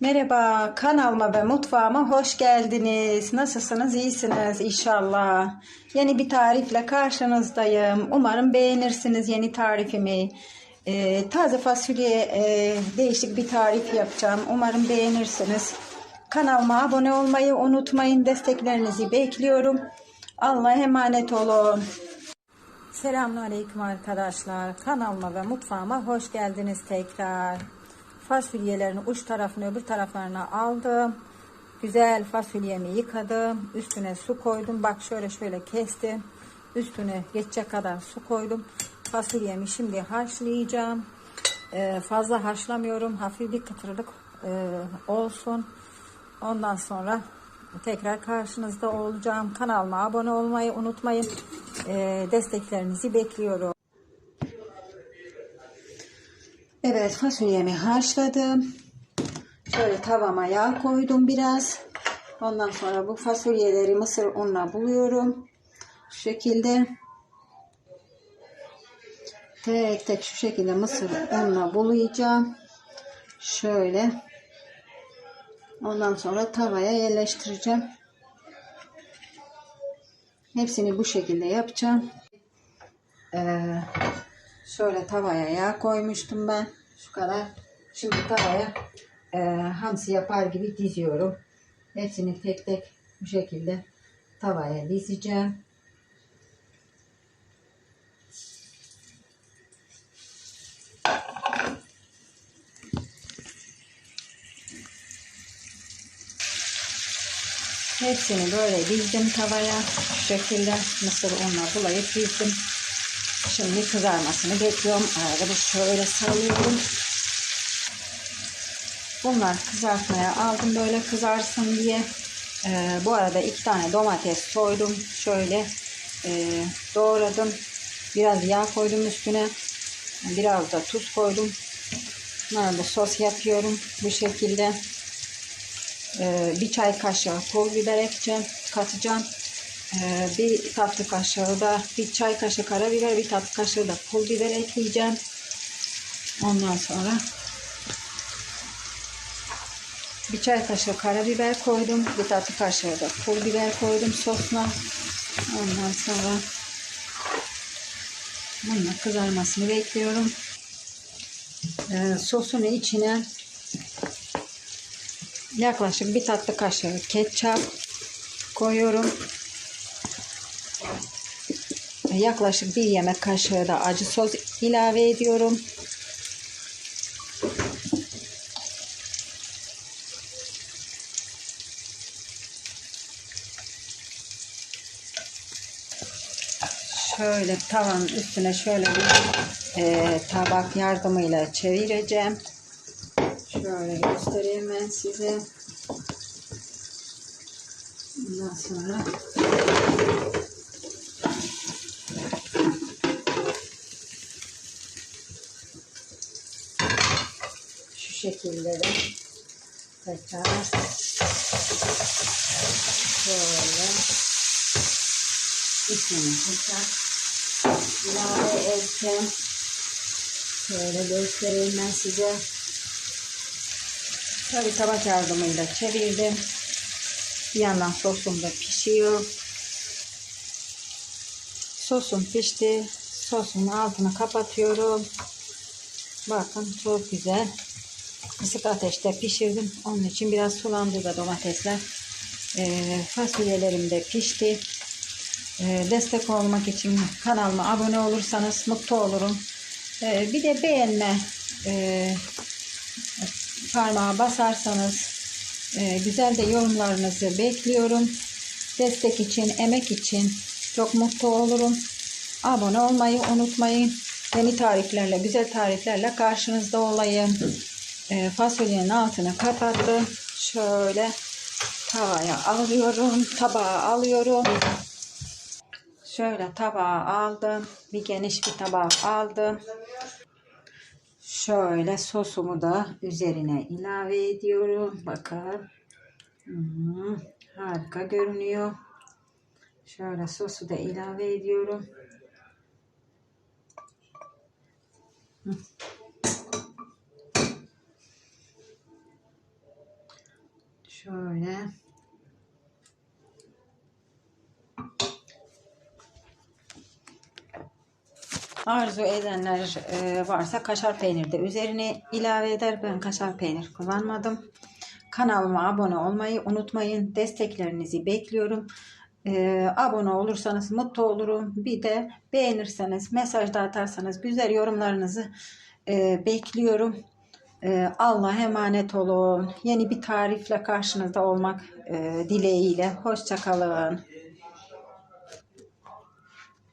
Merhaba, kanalıma ve mutfağıma hoş geldiniz. Nasılsınız? İyisiniz inşallah. Yeni bir tarifle karşınızdayım. Umarım beğenirsiniz yeni tarifimi. Ee, taze fasulye e, değişik bir tarif yapacağım. Umarım beğenirsiniz. Kanalıma abone olmayı unutmayın. Desteklerinizi bekliyorum. Allah'a emanet olun. Selamünaleyküm arkadaşlar. Kanalıma ve mutfağıma hoş geldiniz tekrar. Fasulyelerin uç tarafını öbür taraflarına aldım. Güzel fasulyemi yıkadım. Üstüne su koydum. Bak şöyle şöyle kestim. Üstüne geçecek kadar su koydum. Fasulyemi şimdi haşlayacağım. Ee, fazla haşlamıyorum. Hafif bir kıtırlık e, olsun. Ondan sonra tekrar karşınızda olacağım. Kanalıma abone olmayı unutmayın. Ee, desteklerinizi bekliyorum. Evet fasulyemi haşladım. Şöyle tavama yağ koydum biraz. Ondan sonra bu fasulyeleri mısır ununa buluyorum. Şu şekilde. Tek tek şu şekilde mısır ununa bulayacağım. Şöyle. Ondan sonra tavaya yerleştireceğim. Hepsini bu şekilde yapacağım. Ee, şöyle tavaya yağ koymuştum ben. Şu kadar. Şimdi tavaya e, hamsi yapar gibi diziyorum. Hepsini tek tek bu şekilde tavaya dizeceğim. Hepsini böyle dizdim tavaya. Şu şekilde mısır unla bulayıp dizdim. Şimdi kızarmasını bekliyorum. Arada bir şöyle salıyorum. Bunlar kızartmaya aldım böyle kızarsın diye. Ee, bu arada iki tane domates soydum. Şöyle e, doğradım. Biraz yağ koydum üstüne. Biraz da tuz koydum. Bunları sos yapıyorum bu şekilde. Ee, bir çay kaşığı pul biber ekeceğim, katacağım. Ee, bir tatlı kaşığı da bir çay kaşığı karabiber, bir tatlı kaşığı da pul biber ekleyeceğim. Ondan sonra bir çay kaşığı karabiber koydum. Bir tatlı kaşığı da pul biber koydum sosuna. Ondan sonra bunun kızarmasını bekliyorum. Ee, sosun içine yaklaşık bir tatlı kaşığı ketçap koyuyorum. Yaklaşık bir yemek kaşığı da acı sos ilave ediyorum. Şöyle tavanın üstüne şöyle bir e, tabak yardımıyla çevireceğim. Şöyle göstereyim ben size. Ondan sonra de tekrar şöyle içine tekrar ilave edeceğim. Şöyle göstereyim ben size. Tabi tabak yardımıyla çevirdim. Bir yandan sosum da pişiyor. Sosum pişti. Sosun altını kapatıyorum. Bakın çok güzel. Kısık ateşte pişirdim. Onun için biraz sulandı da domatesler. Ee, fasulyelerim de pişti. Ee, destek olmak için kanalıma abone olursanız mutlu olurum. Ee, bir de beğenme e, parmağa basarsanız e, güzel de yorumlarınızı bekliyorum. Destek için, emek için çok mutlu olurum. Abone olmayı unutmayın. Yeni tariflerle, güzel tariflerle karşınızda olayım. E, fasulyenin altını kapattım. Şöyle tavaya alıyorum. Tabağa alıyorum. Şöyle tabağa aldım. Bir geniş bir tabağa aldım. Şöyle sosumu da üzerine ilave ediyorum. Bakın. Hmm, harika görünüyor. Şöyle sosu da ilave ediyorum. Şöyle. Arzu edenler e, varsa kaşar peynir de üzerine ilave eder. Ben kaşar peynir kullanmadım. Kanalıma abone olmayı unutmayın. Desteklerinizi bekliyorum. E, abone olursanız mutlu olurum. Bir de beğenirseniz, mesaj da atarsanız güzel yorumlarınızı e, bekliyorum. E, Allah'a emanet olun. Yeni bir tarifle karşınızda olmak e, dileğiyle. Hoşçakalın.